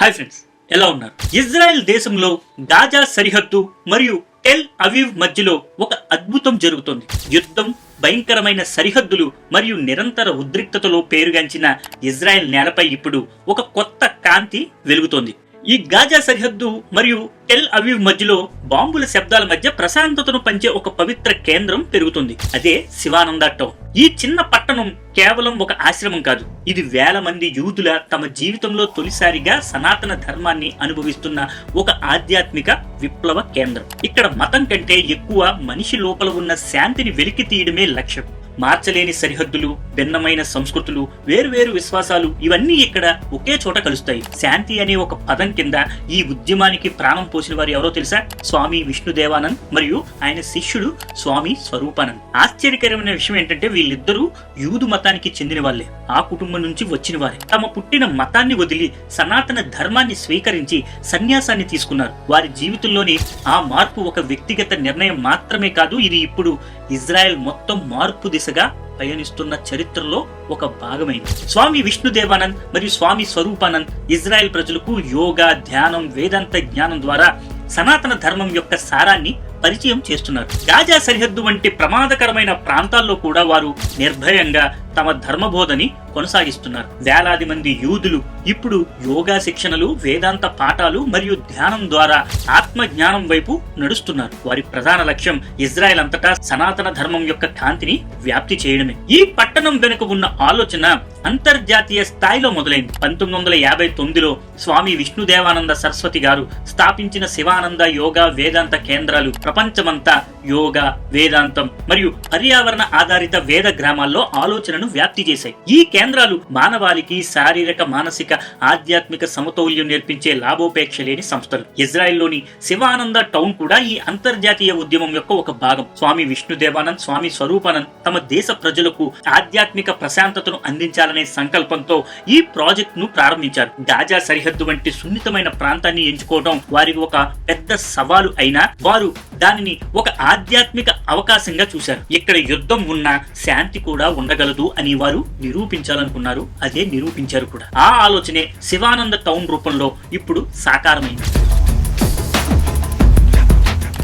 Hi friends ఎలా ఉన్నారు? Israel దేశంలో గాజా సరిహద్దు మరియు టెల్ అవీవ్ మధ్యలో ఒక అద్భుతం జరుగుతోంది. యుద్ధం భయంకరమైన సరిహద్దులు మరియు నిరంతర ఉద్రిక్తతలో పేరుగాంచిన ఇజ్రాయెల్ నేలపై ఇప్పుడు ఒక కొత్త కాంతి వెలుగుతోంది. ఈ గాజా సరిహద్దు మరియు టెల్ అవివ్ మధ్యలో బాంబుల శబ్దాల మధ్య ప్రశాంతతను పంచే ఒక పవిత్ర కేంద్రం పెరుగుతుంది. అదే శివానంద టౌన్. ఈ చిన్న పట్టణం కేవలం ఒక ఆశ్రమం కాదు. ఇది వేల మంది యూదుల తమ జీవితంలో తొలిసారిగా సనాతన ధర్మాన్ని అనుభవిస్తున్న ఒక ఆధ్యాత్మిక విప్లవ కేంద్రం. ఇక్కడ మతం కంటే ఎక్కువ మనిషి లోపల ఉన్న శాంతిని వెలికి తీయడమే లక్ష్యం. మార్చలేని సరిహద్దులు భిన్నమైన సంస్కృతులు వేరువేరు విశ్వాసాలు ఇవన్నీ ఇక్కడ ఒకే చోట కలుస్తాయి. శాంతి అనే ఒక పదం కింద ఈ ఉద్యమానికి ప్రాణం పోసిన వారు ఎవరో తెలుసా? స్వామి విష్ణుదేవానంద్ మరియు ఆయన శిష్యుడు స్వామి స్వరూపానంద్. ఆశ్చర్యకరమైన విషయం ఏంటంటే వీళ్ళిద్దరూ యూదు మతానికి చెందిన వాళ్ళే. ఆ కుటుంబం నుంచి వచ్చిన వారే. తమ పుట్టిన మతాన్ని వదిలి సనాతన ధర్మాన్ని స్వీకరించి సన్యాసాన్ని తీసుకున్నారు. వారి జీవితంలోని ఆ మార్పు ఒక వ్యక్తిగత నిర్ణయం మాత్రమే కాదు ఇది ఇప్పుడు ఇజ్రాయెల్ మొత్తం మార్పు దిశ దిశగా పయనిస్తున్న చరిత్రలో ఒక భాగమైంది. స్వామి విష్ణుదేవానంద్ మరియు స్వామి స్వరూపానంద్ ఇజ్రాయెల్ ప్రజలకు యోగా ధ్యానం వేదాంత జ్ఞానం ద్వారా సనాతన ధర్మం యొక్క సారాన్ని పరిచయం చేస్తున్నారు. గాజా సరిహద్దు వంటి ప్రమాదకరమైన ప్రాంతాల్లో కూడా వారు నిర్భయంగా తమ ధర్మబోధని కొనసాగిస్తున్నారు. వేలాది మంది యూదులు ఇప్పుడు యోగా శిక్షణలు వేదాంత పాఠాలు మరియు ధ్యానం ద్వారా ఆత్మ జ్ఞానం వైపు నడుస్తున్నారు. వారి ప్రధాన లక్ష్యం ఇజ్రాయెల్ అంతటా సనాతన ధర్మం యొక్క కాంతిని వ్యాప్తి చేయడమే. ఈ పట్టణం వెనుక ఉన్న ఆలోచన అంతర్జాతీయ స్థాయిలో మొదలైంది. పంతొమ్మిది వందల యాభై తొమ్మిదిలో స్వామి విష్ణుదేవానంద సరస్వతి గారు స్థాపించిన శివానంద యోగా వేదాంత కేంద్రాలు ప్రపంచమంతా యోగ వేదాంతం మరియు పర్యావరణ ఆధారిత వేద గ్రామాల్లో ఆలోచనను వ్యాప్తి చేశాయి. ఈ కేంద్రాలు మానవాళికి శారీరక మానసిక ఆధ్యాత్మిక సమతౌల్యం నేర్పించే లాభోపేక్ష లేని సంస్థలు. ఇజ్రాయెల్లోని శివానంద టౌన్ కూడా ఈ అంతర్జాతీయ ఉద్యమం యొక్క ఒక భాగం. స్వామి విష్ణుదేవానంద్ స్వామి స్వరూపానంద్ తమ దేశ ప్రజలకు ఆధ్యాత్మిక ప్రశాంతతను అందించాలనే సంకల్పంతో ఈ ప్రాజెక్ట్ను ప్రారంభించారు. గాజా సరిహద్దు వంటి సున్నితమైన ప్రాంతాన్ని ఎంచుకోవడం వారికి ఒక పెద్ద సవాలు అయినా వారు దానిని ఒక ఆధ్యాత్మిక అవకాశంగా చూశారు. ఇక్కడ యుద్ధం ఉన్నా శాంతి కూడా ఉండగలదు అని వారు నిరూపించాలనుకున్నారు. అదే నిరూపించారు కూడా. ఆ ఆలోచనే శివానంద టౌన్ రూపంలో ఇప్పుడు సాకారమైంది.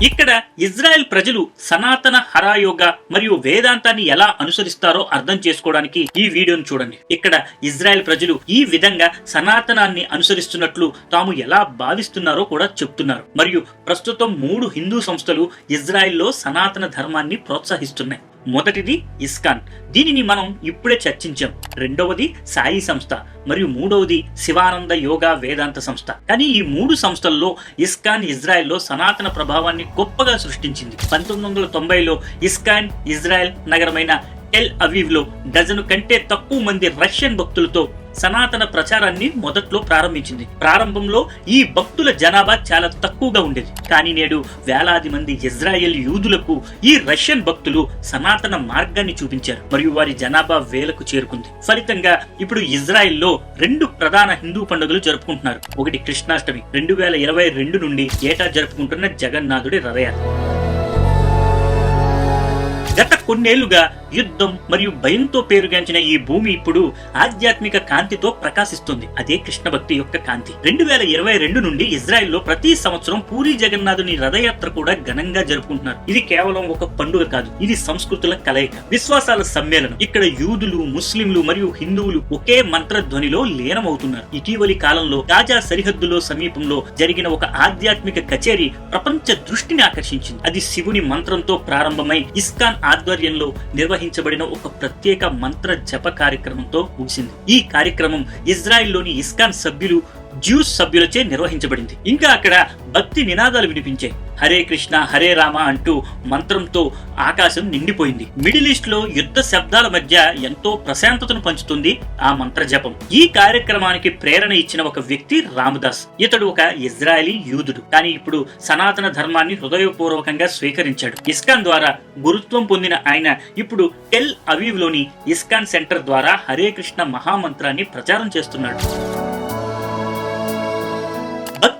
ఇక్కడ ఇజ్రాయెల్ ప్రజలు సనాతన హరాయోగ మరియు వేదాంతాన్ని ఎలా అనుసరిస్తారో అర్థం చేసుకోవడానికి ఈ వీడియోను చూడండి. ఇక్కడ ఇజ్రాయెల్ ప్రజలు ఈ విధంగా సనాతనాన్ని అనుసరిస్తున్నట్లు తాము ఎలా భావిస్తున్నారో కూడా చెప్తున్నారు. మరియు ప్రస్తుతం మూడు హిందూ సంస్థలు ఇజ్రాయెల్లో సనాతన ధర్మాన్ని ప్రోత్సహిస్తున్నాయి. మొదటిది ఇస్కాన్. దీనిని మనం ఇప్పుడే చర్చించాం. రెండవది సాయి సంస్థ మరియు మూడవది శివానంద యోగా వేదాంత సంస్థ. కానీ ఈ మూడు సంస్థల్లో ఇస్కాన్ ఇజ్రాయెల్లో సనాతన ప్రభావాన్ని గొప్పగా సృష్టించింది. పంతొమ్మిది వందల తొంభైలో ఇస్కాన్ ఇజ్రాయెల్ నగరమైన టెల్ అవీవ్లో డజను కంటే తక్కువ మంది రష్యన్ భక్తులతో సనాతన ప్రచారాన్ని మొదట్లో ప్రారంభించింది. ప్రారంభంలో ఈ భక్తుల జనాభా చాలా తక్కువగా ఉండేది. కానీ నేడు వేలాది మంది ఇజ్రాయెల్ యూదులకు ఈ రష్యన్ భక్తులు సనాతన మార్గాన్ని చూపించారు. మరియు వారి జనాభా వేలకు చేరుకుంది. ఫలితంగా ఇప్పుడు ఇజ్రాయెల్లో రెండు ప్రధాన హిందూ పండుగలు జరుపుకుంటున్నారు. ఒకటి కృష్ణాష్టమి. రెండు వేల ఇరవై రెండు నుండి ఏటా జరుపుకుంటున్న జగన్నాథుడి రథయాత్ర. గత కొన్నేళ్ళుగా యుద్ధం మరియు భయంతో పేరుగాంచిన ఈ భూమి ఇప్పుడు ఆధ్యాత్మిక కాంతితో ప్రకాశిస్తుంది. అదే కృష్ణ భక్తి యొక్క కాంతి. రెండు వేల ఇరవై రెండు నుండి ఇజ్రాయెల్లో ప్రతి సంవత్సరం పూరి జగన్నాథుని రథయాత్ర కూడా ఘనంగా జరుపుకుంటున్నారు. ఇది కేవలం ఒక పండుగ కాదు ఇది సంస్కృతుల కలయిక. విశ్వాసాల సమ్మేళనం. ఇక్కడ యూదులు ముస్లింలు మరియు హిందువులు ఒకే మంత్ర ధ్వనిలో లీనమవుతున్నారు. ఇటీవలి కాలంలో తాజా సరిహద్దులో సమీపంలో జరిగిన ఒక ఆధ్యాత్మిక కచేరీ ప్రపంచ దృష్టిని ఆకర్షించింది. అది శివుని మంత్రంతో ప్రారంభమై ఇస్కాన్ ఆధ్వర్యంలో నిర్వహించబడిన ఒక ప్రత్యేక మంత్ర జప కార్యక్రమంతో ముగిసింది. ఈ కార్యక్రమం ఇజ్రాయెల్లోని ఇస్కాన్ సభ్యులు జ్యూస్ సభ్యులచే నిర్వహించబడింది. ఇంకా అక్కడ భక్తి నినాదాలు వినిపించాయి హరే కృష్ణ హరే రామ అంటూ మంత్రంతో ఆకాశం నిండిపోయింది. మిడిల్ ఈస్ట్లో యుద్ధ శబ్దాల మధ్య ఎంతో ప్రశాంతతను పంచుతుంది ఆ మంత్ర జపం ఈ కార్యక్రమానికి ప్రేరణ ఇచ్చిన ఒక వ్యక్తి రామదాస్. ఇతడు ఒక ఇజ్రాయలీ యూదుడు. కానీ ఇప్పుడు సనాతన ధర్మాన్ని హృదయపూర్వకంగా స్వీకరించాడు. ఇస్కాన్ ద్వారా గురుత్వం పొందిన ఆయన ఇప్పుడు టెల్ అవీవ్లోని ఇస్కాన్ సెంటర్ ద్వారా హరే కృష్ణ మహామంత్రాన్ని ప్రచారం చేస్తున్నాడు.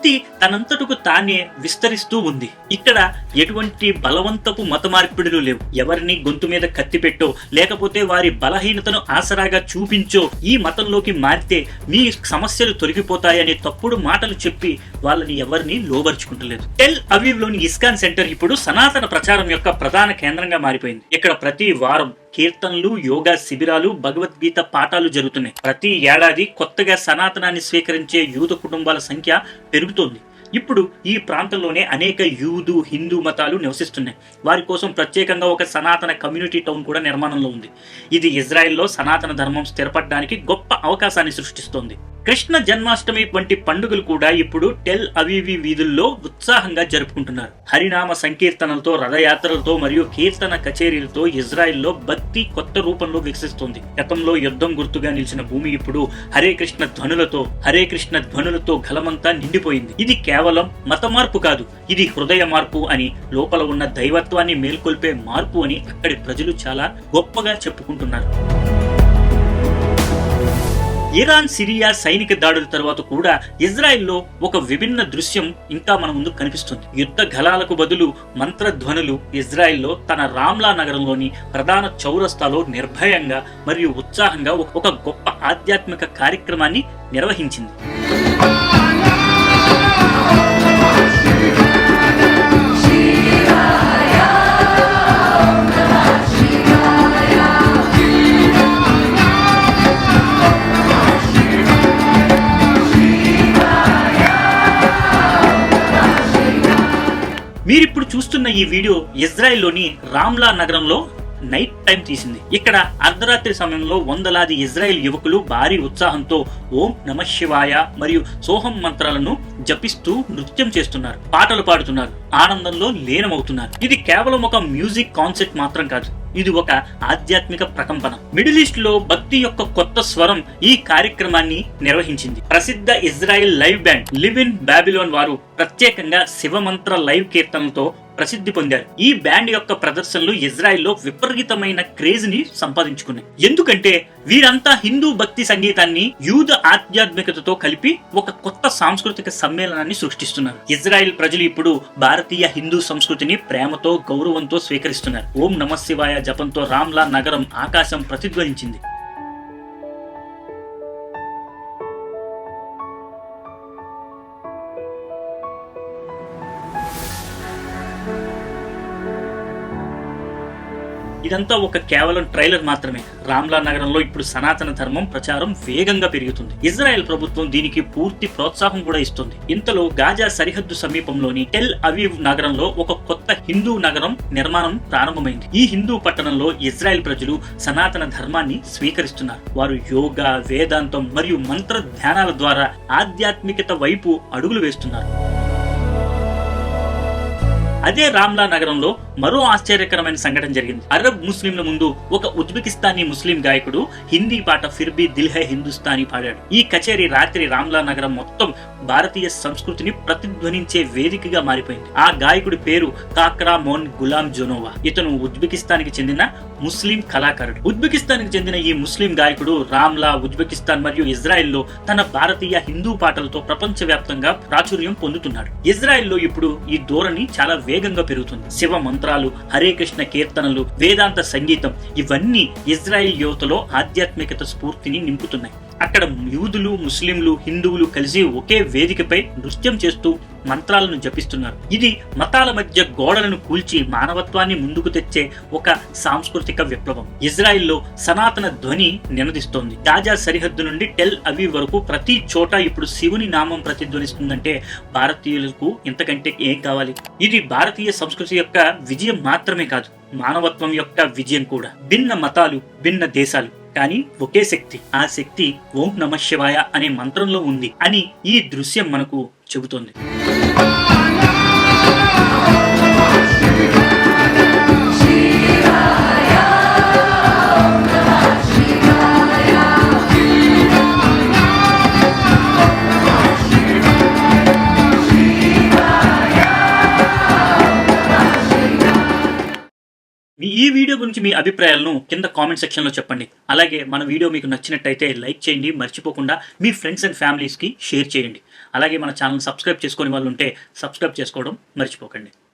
శక్తి తనంతటకు తానే విస్తరిస్తూ ఉంది. ఇక్కడ ఎటువంటి బలవంతపు మత మార్పిడులు లేవు. ఎవరిని గొంతు మీద కత్తి పెట్టో లేకపోతే వారి బలహీనతను ఆసరాగా చూపించో ఈ మతంలోకి మారితే మీ సమస్యలు తొలగిపోతాయనే తప్పుడు మాటలు చెప్పి వాళ్ళని ఎవరిని లోబరుచుకుంటలేదు. టెల్ అవీవ్లోని ఇస్కాన్ సెంటర్ ఇప్పుడు సనాతన ప్రచారం యొక్క ప్రధాన కేంద్రంగా మారిపోయింది. ఇక్కడ ప్రతి వారం కీర్తనలు యోగా శిబిరాలు భగవద్గీత పాఠాలు జరుగుతున్నాయి. ప్రతి ఏడాది కొత్తగా సనాతనాన్ని స్వీకరించే యూద కుటుంబాల సంఖ్య పెరుగుతోంది. ఇప్పుడు ఈ ప్రాంతంలోనే అనేక యూదు హిందూ మతాలు నివసిస్తున్నాయి. వారి కోసం ప్రత్యేకంగా ఒక సనాతన కమ్యూనిటీ టౌన్ కూడా నిర్మాణంలో ఉంది. ఇది ఇజ్రాయెల్లో సనాతన ధర్మం స్థిరపడడానికి గొప్ప అవకాశాన్ని సృష్టిస్తోంది. కృష్ణ జన్మాష్టమి వంటి పండుగలు కూడా ఇప్పుడు టెల్ అవీవి వీధుల్లో ఉత్సాహంగా జరుపుకుంటున్నారు. హరినామ సంకీర్తనలతో రథయాత్రలతో మరియు కీర్తన కచేరీలతో ఇజ్రాయెల్లో భక్తి కొత్త రూపంలో వికసిస్తుంది. గతంలో యుద్ధం గుర్తుగా నిలిచిన భూమి ఇప్పుడు హరే కృష్ణ ధ్వనులతో హరే కృష్ణ ధ్వనులతో గలమంతా నిండిపోయింది. ఇది కేవలం మత మార్పు కాదు ఇది హృదయ మార్పు అని లోపల ఉన్న దైవత్వాన్ని మేల్కొల్పే మార్పు అని అక్కడి ప్రజలు చాలా గొప్పగా చెప్పుకుంటున్నారు. ఇరాన్ సిరియా సైనిక దాడుల తర్వాత కూడా ఇజ్రాయెల్లో ఒక విభిన్న దృశ్యం ఇంకా మన ముందు కనిపిస్తుంది. యుద్ధ గలాలకు బదులు మంత్రధ్వనులు ఇజ్రాయెల్లో తన రామ్లా నగరంలోని ప్రధాన చౌరస్తాలో నిర్భయంగా మరియు ఉత్సాహంగా ఒక గొప్ప ఆధ్యాత్మిక కార్యక్రమాన్ని నిర్వహించింది. చూస్తున్న ఈ వీడియో ఇజ్రాయెల్లోని రామ్లా నగరంలో నైట్ టైం తీసింది. ఇక్కడ అర్ధరాత్రి సమయంలో వందలాది ఇజ్రాయెల్ యువకులు భారీ ఉత్సాహంతో ఓం నమ శివాయ మరియు సోహం మంత్రాలను జపిస్తూ నృత్యం చేస్తున్నారు పాటలు పాడుతున్నారు ఆనందంలో లీనమవుతున్నారు. ఇది కేవలం ఒక మ్యూజిక్ కాన్సెప్ట్ మాత్రం కాదు ఇది ఒక ఆధ్యాత్మిక ప్రకంపన. మిడిల్ ఈస్ట్లో భక్తి యొక్క కొత్త స్వరం ఈ కార్యక్రమాన్ని నిర్వహించింది. ప్రసిద్ధ Israel live band live in Babylon వారు ప్రత్యేకంగా శివమంత్ర లైవ్ కీర్తనలతో ప్రసిద్ధి పొందారు. ఈ బ్యాండ్ యొక్క ప్రదర్శనలు ఇజ్రాయెల్లో విపరీతమైన క్రేజ్ని సంపాదించుకున్నాయి. ఎందుకంటే వీరంతా హిందూ భక్తి సంగీతాన్ని యూద ఆధ్యాత్మికతతో కలిపి ఒక కొత్త సాంస్కృతిక సమ్మేళనాన్ని సృష్టిస్తున్నారు. ఇజ్రాయెల్ ప్రజలు ఇప్పుడు భారతీయ హిందూ సంస్కృతిని ప్రేమతో గౌరవంతో స్వీకరిస్తున్నారు. ఓం నమ శివాయ జపంతో రామ్లా నగరం ఆకాశం ప్రతిధ్వనించింది. ఇదంతా ఒక కేవలం ట్రైలర్ మాత్రమే. రామ్లా నగరంలో ఇప్పుడు సనాతన ధర్మం ప్రచారం వేగంగా పెరుగుతుంది. ఇజ్రాయెల్ ప్రభుత్వం దీనికి పూర్తి ప్రోత్సాహం కూడా ఇస్తుంది. ఇంతలో గాజా సరిహద్దు సమీపంలోని టెల్ అవీవ్ నగరంలో ఒక కొత్త హిందూ నగరం నిర్మాణం ప్రారంభమైంది. ఈ హిందూ పట్టణంలో ఇజ్రాయెల్ ప్రజలు సనాతన ధర్మాన్ని స్వీకరిస్తున్నారు. వారు యోగా వేదాంతం మరియు మంత్ర ధ్యానాల ద్వారా ఆధ్యాత్మికత వైపు అడుగులు వేస్తున్నారు. అదే రామ్లా నగరంలో మరో ఆశ్చర్యకరమైన సంఘటన జరిగింది. అరబ్ ముస్లింల ముందు ఒక ఉజ్బెకిస్తానీ ముస్లిం గాయకుడు హిందీ పాట ఫిర్బీ దిల్ హై హిందుస్థానీ పాడాడు. ఈ కచేరీ రాత్రి రామ్లా నగరం మొత్తం భారతీయ సంస్కృతిని ప్రతిధ్వనించే వేదికగా మారిపోయింది. ఆ గాయకుడి పేరు కాక్రా మోన్ గులాం జోనోవా. ఇతను ఉజ్బెకిస్తాన్కి చెందిన ముస్లిం కళాకారుడు. ఉజ్బెకిస్తాన్కి చెందిన ఈ ముస్లిం గాయకుడు రామ్లా ఉజ్బెకిస్తాన్ మరియు ఇజ్రాయెల్లో తన భారతీయ హిందూ పాటలతో ప్రపంచవ్యాప్తంగా ప్రాచుర్యం పొందుతున్నాడు. ఇజ్రాయెల్లో ఇప్పుడు ఈ ధోరణి చాలా వేగంగా పెరుగుతుంది. శివ మంత్రాలు హరే కృష్ణ కీర్తనలు వేదాంత సంగీతం ఇవన్నీ ఇజ్రాయెల్ యువతలో ఆధ్యాత్మికత స్ఫూర్తిని నింపుతున్నాయి. అక్కడ యూదులు ముస్లింలు హిందువులు కలిసి ఒకే వేదికపై నృత్యం చేస్తూ మంత్రాలను జపిస్తున్నారు. ఇది మతాల మధ్య గోడలను కూల్చి మానవత్వాన్ని ముందుకు తెచ్చే ఒక సాంస్కృతిక విప్లవం. ఇజ్రాయెల్లో సనాతన ధ్వని నినదిస్తోంది. తాజా సరిహద్దు నుండి టెల్ అవి వరకు ప్రతి చోట ఇప్పుడు శివుని నామం ప్రతిధ్వనిస్తుందంటే భారతీయులకు ఇంతకంటే ఏం కావాలి? ఇది భారతీయ సంస్కృతి యొక్క విజయం మాత్రమే కాదు మానవత్వం యొక్క విజయం కూడా. భిన్న మతాలు భిన్న దేశాలు కానీ ఒకే శక్తి. ఆ శక్తి ఓం నమ శివాయ అనే మంత్రంలో ఉంది అని ఈ దృశ్యం మనకు చెబుతోంది. ఈ వీడియో గురించి మీ అభిప్రాయాలను కింద కామెంట్ సెక్షన్లో చెప్పండి. అలాగే మన వీడియో మీకు నచ్చినట్టయితే లైక్ చేయండి మర్చిపోకుండా మీ ఫ్రెండ్స్ అండ్ ఫ్యామిలీస్కి షేర్ చేయండి. అలాగే మన ఛానల్ సబ్స్క్రైబ్ చేసుకుని వాళ్ళు ఉంటే సబ్స్క్రైబ్ చేసుకోవడం మర్చిపోకండి.